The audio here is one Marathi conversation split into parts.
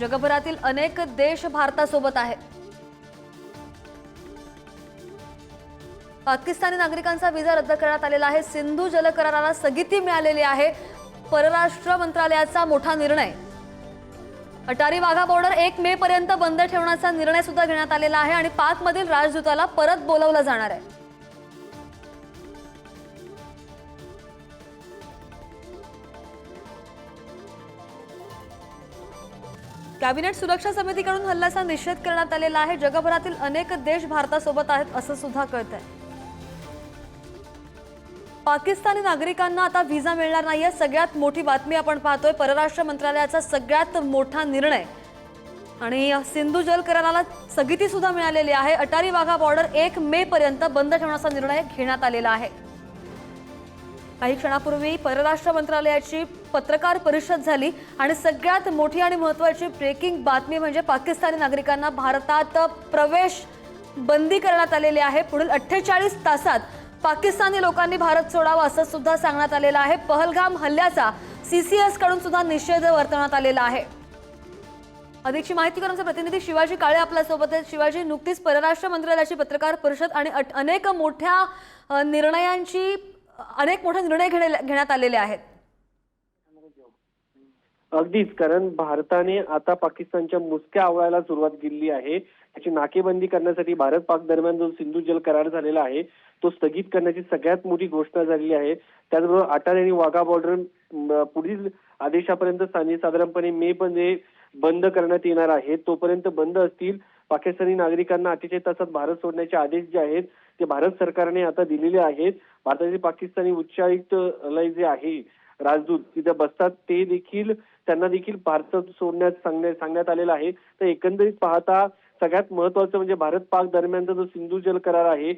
जगभरातील अनेक देश भारतासोबत आहेत. पाकिस्तानी नागरिकांचा विजा रद्द करण्यात आलेला आहे. सिंधू जल कराराला स्थगिती मिळालेली आहे. परराष्ट्र मंत्रालयाचा मोठा निर्णय. अटारी वाघा बॉर्डर एक मे पर्यंत बंद ठेवण्याचा निर्णय सुद्धा घेण्यात आलेला आहे आणि पाकमधील राजदूताला परत बोलवलं जाणार आहे. कॅबिनेट सुरक्षा समितीकडून हल्ल्याचा निषेध करण्यात आलेला आहे. जगभरातील अनेक देश भारतासोबत आहेत असं सुद्धा कळत आहे पाकिस्तानी नागरिकांना आता व्हिसा मिळणार नाहीये सगळ्यात मोठी बातमी आपण पाहतोय. परराष्ट्र मंत्रालयाचा सगळ्यात मोठा निर्णय आणि सिंधू जल कराराला स्थगिती सुद्धा मिळालेली आहे. अटारी वाघा बॉर्डर एक मे पर्यंत बंद ठेवण्याचा निर्णय घेण्यात आलेला आहे. काही क्षणापूर्वी परराष्ट्र मंत्रालयाची पत्रकार परिषद झाली आणि सगळ्यात मोठी आणि महत्वाची ब्रेकिंग बातमी म्हणजे पाकिस्तानी नागरिकांना भारतात प्रवेश बंदी करण्यात आलेली आहे. पुढील अठ्ठेचाळीस तासात पाकिस्तानी लोकांनी भारत सोडावा असं सुद्धा सांगण्यात आलेलं आहे. पहलगाम हल्ल्याचा सी कडून सुद्धा निषेध वर्तवण्यात आलेला आहे. अधिकची माहिती करून आमचे प्रतिनिधी शिवाजी काळे आपल्यासोबत आहेत. शिवाजी नुकतीच परराष्ट्र मंत्रालयाची पत्रकार परिषद आणि अट- अनेक मोठ्या निर्णयांची अनेक मोठे निर्णय घेण्यात आलेले आहेत. अगदीच कारण भारताने आता पाकिस्तानच्या मुसक्या आवळायला सुरुवात केली आहे. त्याची नाकेबंदी करण्यासाठी भारत पाक दरम्यान जो सिंधू जल करार झालेला आहे तो स्थगित करण्याची सगळ्यात मोठी घोषणा झालेली आहे. त्याचबरोबर अटारी आणि वाघा बॉर्डर पुढील आदेशापर्यंत साधारणपणे मे मध्ये बंद करण्यात येणार आहे. तोपर्यंत बंद असतील पाकिस्तानी नागरिकांना अठ्ठेचाळीस तासात भारत सोडण्याचे आदेश जे आहेत ते भारत सरकारने आता दिलेले आहेत. भारताचे पाकिस्तानी उच्चायुक्तालय जे आहे राजदूत तिथे बसतात. ते देखील त्यांना देखील भारतात सोडण्यात सांगण्यात सांगण्यात आलेलं आहे. तर एकंदरीत पाहता सगळ्यात महत्वाचं म्हणजे भारत पाक दरम्यानचा जो सिंधू जल करार आहे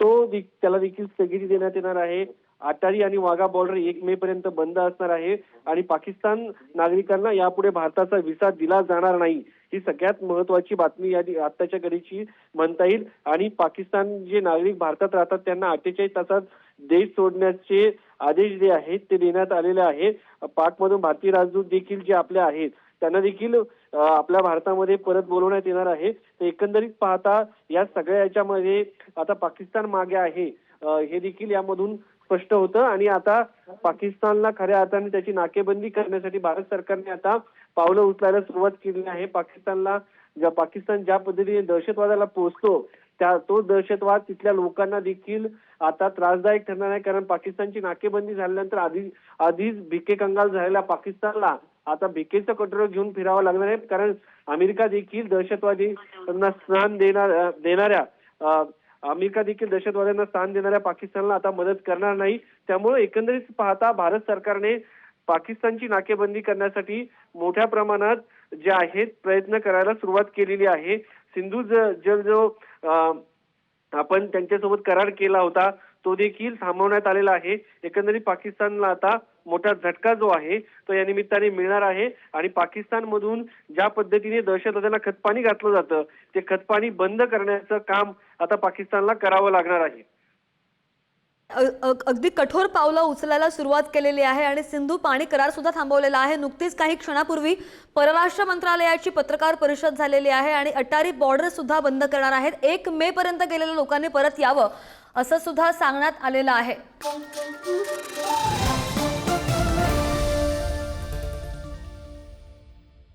तो त्याला देखील स्थगिती देण्यात येणार आहे. अटारी आणि वाघा बॉर्डर एक मे पर्यंत बंद असणार आहे. आणि पाकिस्तान नागरिकांना यापुढे भारताचा व्हिसा दिला जाणार नाही. ही सगळ्यात महत्वाची बातमी या आत्ताच्या घडीची म्हणता येईल. आणि पाकिस्तान जे नागरिक भारतात राहतात त्यांना अठ्ठेचाळीस तासात देश सोडण्याचे आदेश जे आहेत ते देण्यात आलेले आहेत. पाकमधून भारतीय राजदूत देखील जे आपले आहेत त्यांना देखील आपल्या भारतामध्ये परत बोलवण्यात येणार आहे. तर एकंदरीत पाहता या सगळ्या याच्यामध्ये आता पाकिस्तान मागे आहे. हे देखील यामधून स्पष्ट होतं. आणि आता पाकिस्तानला खऱ्या अर्थाने त्याची नाकेबंदी करण्यासाठी भारत सरकारने आता पावलं उचलायला सुरुवात केली आहे. पाकिस्तानला ज्या पाकिस्तान ज्या पद्धतीने दहशतवादाला पोहोचतो त्या तो दहशतवाद तिथल्या लोकांना देखील आता त्रासदायक ठरणार आहे. कारण पाकिस्तानची नाकेबंदी झाल्यानंतर आधी आधीच भिके कंगाल झालेल्या पाकिस्तानला आता भिकेचं कटोरं घेऊन फिरावं लागणार आहे. कारण अमेरिका देखील दहशतवादींना स्थान देणार देणाऱ्या अमेरिका देखील दहशतवाद्यांना स्थान देणाऱ्या पाकिस्तानला आता मदत करणार नाही. त्यामुळे एकंदरीत पाहता भारत सरकारने पाकिस्तानची नाकेबंदी करण्यासाठी मोठ्या प्रमाणात जे आहेत प्रयत्न करायला सुरुवात केलेली आहे. सिंधू ज- जल जो आपण त्यांच्यासोबत करार केला होता तो देखील थांबवण्यात आलेला आहे. एकंदरीत पाकिस्तानला आता मोठा झटका जो आहे तो या निमित्ताने मिळणार आहे. आणि पाकिस्तानमधून ज्या पद्धतीने दहशतवाद्यांना खतपाणी घातलं जातं ते खतपाणी बंद करण्याचं काम आता पाकिस्तानला करावं लागणार आहे. अगदी कठोर पावलं उचलायला सुरुवात केलेली आहे आणि सिंधू पाणी करार सुद्धा थांबवलेला आहे. नुकतीच काही क्षणापूर्वी परराष्ट्र मंत्रालयाची पत्रकार परिषद झालेली आहे आणि अटारी बॉर्डर सुद्धा बंद करणार आहेत. एक मे पर्यंत गेलेल्या लोकांनी परत यावं असं सुद्धा सांगण्यात आलेलं आहे.